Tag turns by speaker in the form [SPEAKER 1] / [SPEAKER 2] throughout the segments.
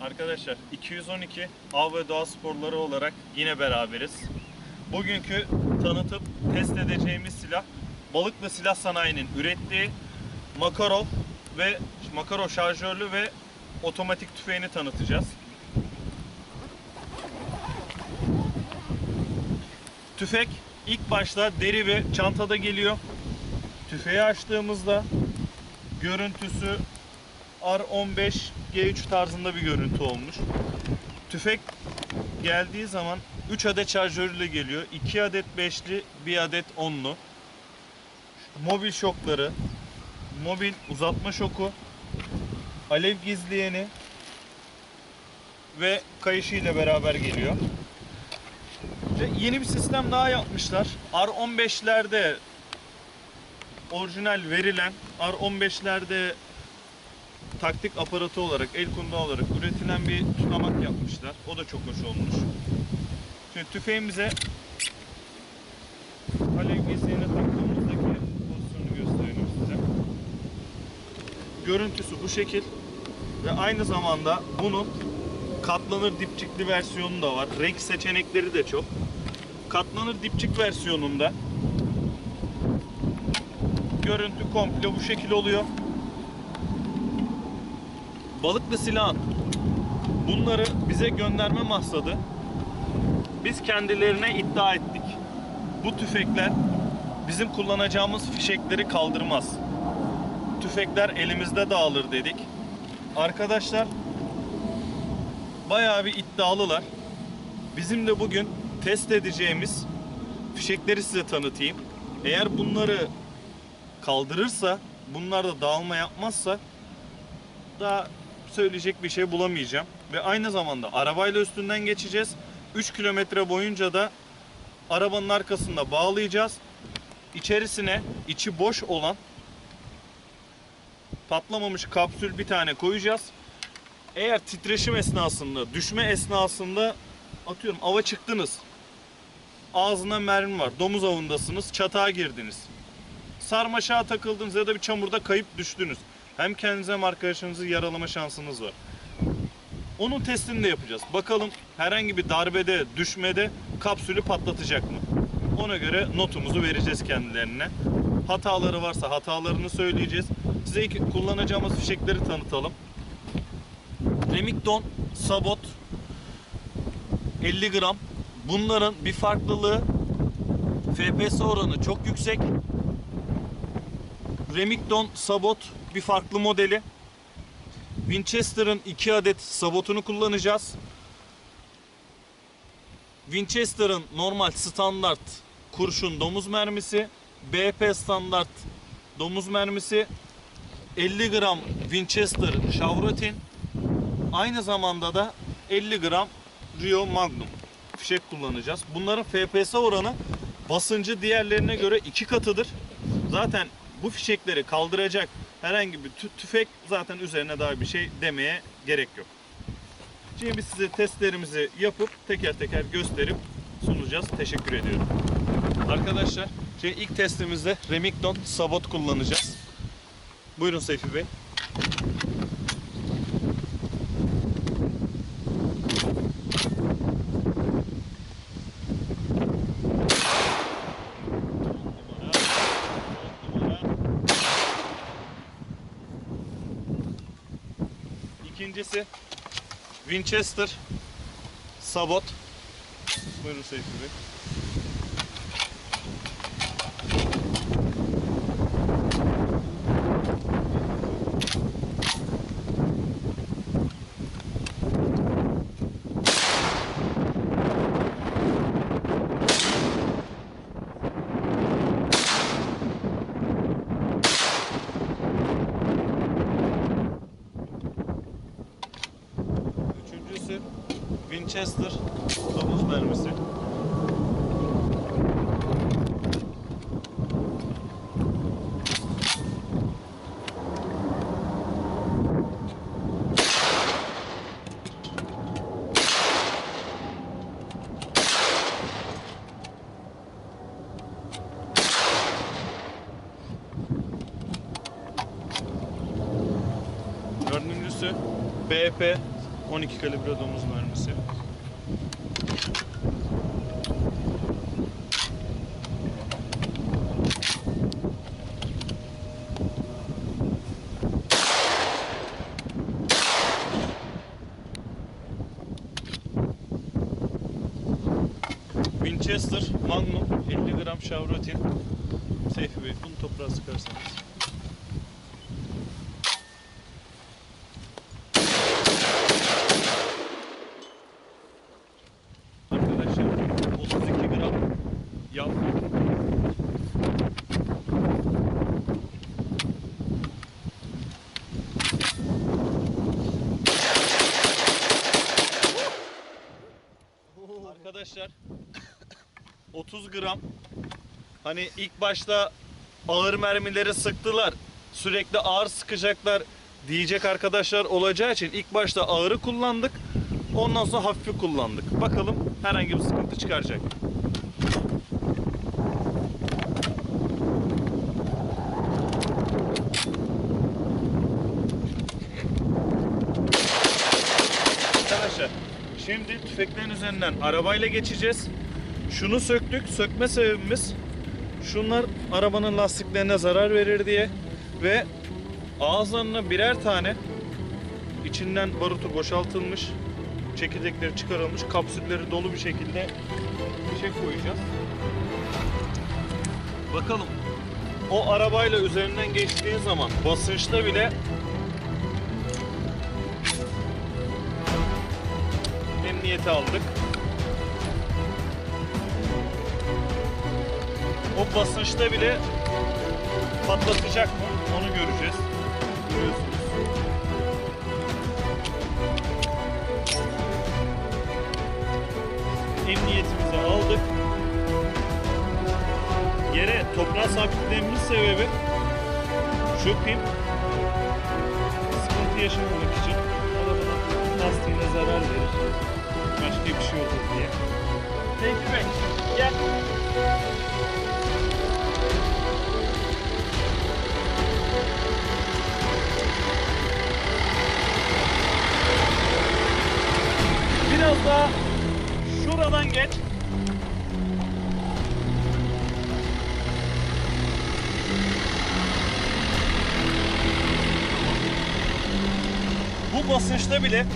[SPEAKER 1] Arkadaşlar 212 Av ve Doğa Sporları olarak yine beraberiz. Bugünkü tanıtıp test edeceğimiz silah Balıklı Silah Sanayi'nin ürettiği Makarov ve Makarov şarjörlü ve otomatik tüfeğini tanıtacağız. Tüfek ilk başta deri ve çantada geliyor. Tüfeği açtığımızda görüntüsü R15 G3 tarzında bir görüntü olmuş. Tüfek geldiği zaman 3 adet şarjörüyle geliyor. 2 adet 5'li, 1 adet 10'lu. Mobil şokları, mobil uzatma şoku, alev gizleyeni ve kayışı ile beraber geliyor. Ve yeni bir sistem daha yapmışlar. R15'lerde orijinal verilen R15'lerde taktik aparatı olarak, el kundağı olarak üretilen bir tutamak yapmışlar. O da çok hoş olmuş. Şimdi tüfeğimize alev gizleyeni taktığımızdaki pozisyonu göstereyim size. Görüntüsü bu şekil ve aynı zamanda bunun katlanır dipçikli versiyonu da var. Renk seçenekleri de çok. Katlanır dipçik versiyonunda görüntü komple bu şekil oluyor. Balıklı silahın bunları bize gönderme maksadı biz kendilerine iddia ettik. Bu tüfekler bizim kullanacağımız fişekleri kaldırmaz. Tüfekler elimizde dağılır dedik. Arkadaşlar bayağı bir iddialılar. Bizim de bugün test edeceğimiz fişekleri size tanıtayım. Eğer bunları kaldırırsa, bunlar da dağılma yapmazsa daha söyleyecek bir şey bulamayacağım. Ve aynı zamanda arabayla üstünden geçeceğiz. 3 kilometre boyunca da arabanın arkasında bağlayacağız. İçerisine içi boş olan patlamamış kapsül bir tane koyacağız. Eğer titreşim esnasında, düşme esnasında atıyorum ava çıktınız. Ağzına mermi var. Domuz avındasınız. Çatağa girdiniz. Sarmaşağa takıldınız ya da bir çamurda kayıp düştünüz. Hem kendinize hem arkadaşınızı yaralama şansınız var. Onun testini de yapacağız. Bakalım herhangi bir darbede, düşmede kapsülü patlatacak mı? Ona göre notumuzu vereceğiz kendilerine. Hataları varsa hatalarını söyleyeceğiz. Size ilk kullanacağımız fişekleri tanıtalım. Remington Sabot 50 gram. Bunların bir farklılığı FPS oranı çok yüksek. Remington Sabot bir farklı modeli. Winchester'ın 2 adet sabotunu kullanacağız. Winchester'ın normal standart kurşun domuz mermisi, BP standart domuz mermisi, 50 gram Winchester Şavrotin, aynı zamanda da 50 gram Rio Magnum fişek kullanacağız. Bunların FPS oranı basıncı diğerlerine göre iki katıdır. Zaten bu fişekleri kaldıracak herhangi bir tü- tüfek zaten üzerine daha bir şey demeye gerek yok. Şimdi biz size testlerimizi yapıp teker teker gösterip sunacağız. Teşekkür ediyorum. Arkadaşlar şimdi ilk testimizde Remington Sabot kullanacağız. Buyurun Seyfi Bey. İkincisi Winchester Sabot. Buyurun Seyfi Bey. Winchester domuz mermisi. Dördüncüsü BP 12 kalibre domuz mermisi. Winchester Magnum 50 gram Şavrotin. Seyfi Bey bunu toprağa sıkarsanız. Arkadaşlar 32 gram yağ. Arkadaşlar 30 gram. Hani ilk başta ağır mermileri sıktılar. Sürekli ağır sıkacaklar diyecek arkadaşlar olacağı için ilk başta ağırı kullandık. Ondan sonra hafifi kullandık. Bakalım herhangi bir sıkıntı çıkaracak şimdi tüfeklerin üzerinden arabayla geçeceğiz. Şunu söktük. Sökme sebebimiz şunlar arabanın lastiklerine zarar verir diye ve ağızlarına birer tane içinden barutu boşaltılmış çekirdekleri çıkarılmış kapsülleri dolu bir şekilde bir şey koyacağız. Bakalım o arabayla üzerinden geçtiği zaman basınçta bile emniyete aldık. O basınçta bile patlatacak mı? Onu göreceğiz. Görüyorsunuz. Emniyetimizi aldık. Yere toprağa sabitlememiz sebebi şu sıkıntı yaşamamak için arabanın lastiğine zarar verir. Başka bir şey olur diye. Tevfik Bey gel. Biraz daha şuradan geç. Bu basınçta bile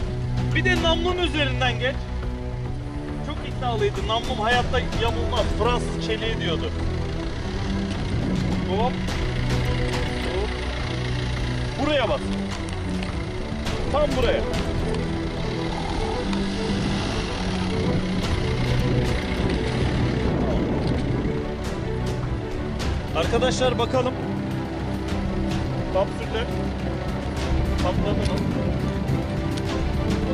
[SPEAKER 1] bir de namlum üzerinden geç. Çok iddialıydı. Namlum hayatta yamulmaz. Fransız çeliği diyordu. Hop. Hop. Buraya bas. Tam buraya. Arkadaşlar bakalım. Kapsüller patladı mı?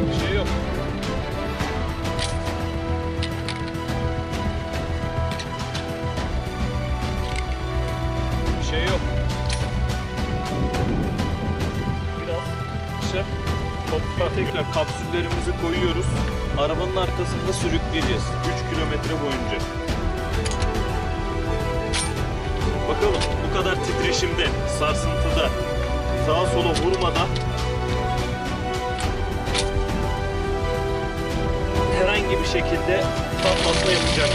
[SPEAKER 1] Bir şey yok. Bir şey yok. Biraz işte toprağa tekrar kapsüllerimizi koyuyoruz. Arabanın arkasında sürükleyeceğiz. 3 kilometre boyunca. Bakalım bu kadar titreşimde, sarsıntıda, sağa sola vurmadan herhangi bir şekilde patlatma yapacak.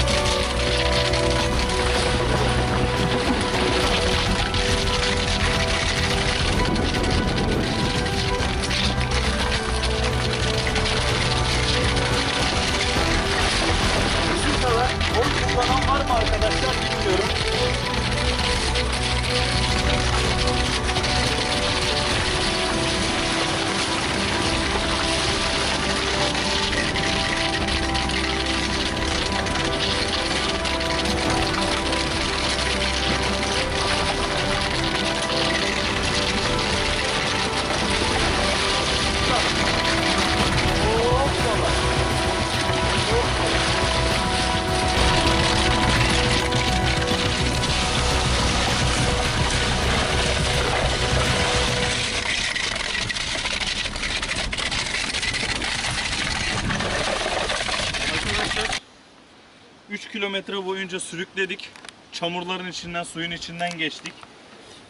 [SPEAKER 1] Kilometre boyunca sürükledik. Çamurların içinden, suyun içinden geçtik.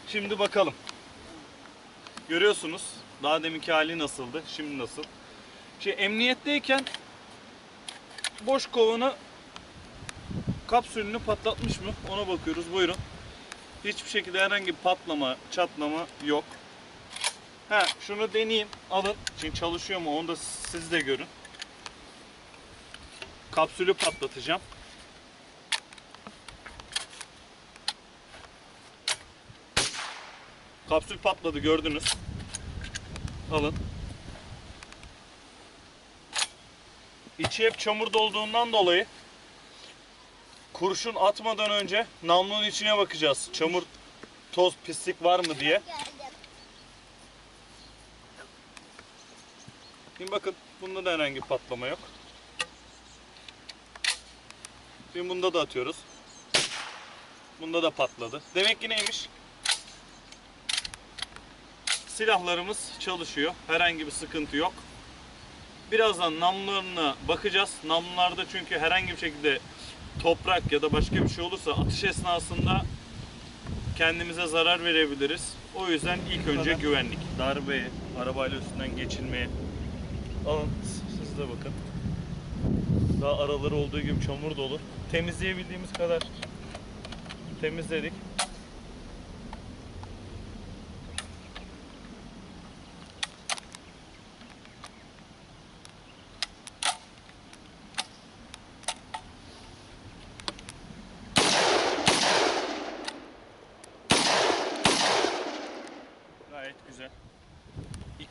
[SPEAKER 1] Şimdi bakalım. Görüyorsunuz daha deminki hali nasıldı, şimdi nasıl. Şey emniyetteyken boş kovanı kapsülünü patlatmış mı? Ona bakıyoruz. Buyurun. Hiçbir şekilde herhangi bir patlama, çatlama yok. Ha, şunu deneyeyim. Alın. Şimdi çalışıyor mu? Onu da siz de görün. Kapsülü patlatacağım. Kapsül patladı gördünüz. Alın. İçi hep çamur dolduğundan dolayı kurşun atmadan önce namlunun içine bakacağız. Çamur, toz, pislik var mı diye. Şimdi bakın bunda da herhangi bir patlama yok. Şimdi bunda da atıyoruz. Bunda da patladı. Demek ki neymiş? Silahlarımız çalışıyor. Herhangi bir sıkıntı yok. Birazdan namlularına bakacağız. Namlularda çünkü herhangi bir şekilde toprak ya da başka bir şey olursa atış esnasında kendimize zarar verebiliriz. O yüzden ilk önce güvenlik. Darbeye, arabayla üstünden geçilmeye. Alın siz de bakın. Daha araları olduğu gibi çamur dolu. Temizleyebildiğimiz kadar temizledik.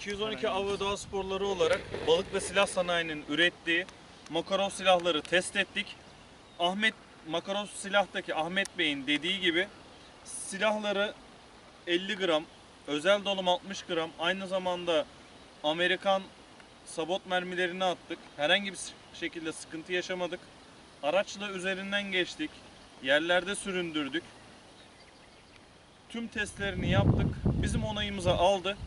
[SPEAKER 1] 212 Av Doğa Sporları olarak balık ve silah sanayinin ürettiği Makarov silahları test ettik. Ahmet Makarov silahtaki Ahmet Bey'in dediği gibi silahları 50 gram, özel dolum 60 gram, aynı zamanda Amerikan sabot mermilerini attık. Herhangi bir şekilde sıkıntı yaşamadık. Araçla üzerinden geçtik. Yerlerde süründürdük. Tüm testlerini yaptık. Bizim onayımıza aldı.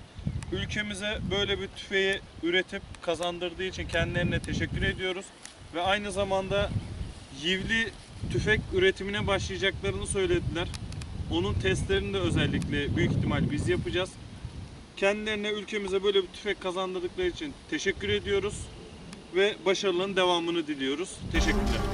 [SPEAKER 1] Ülkemize böyle bir tüfeği üretip kazandırdığı için kendilerine teşekkür ediyoruz. Ve aynı zamanda yivli tüfek üretimine başlayacaklarını söylediler. Onun testlerini de özellikle büyük ihtimal biz yapacağız. Kendilerine ülkemize böyle bir tüfek kazandırdıkları için teşekkür ediyoruz ve başarıların devamını diliyoruz. Teşekkürler.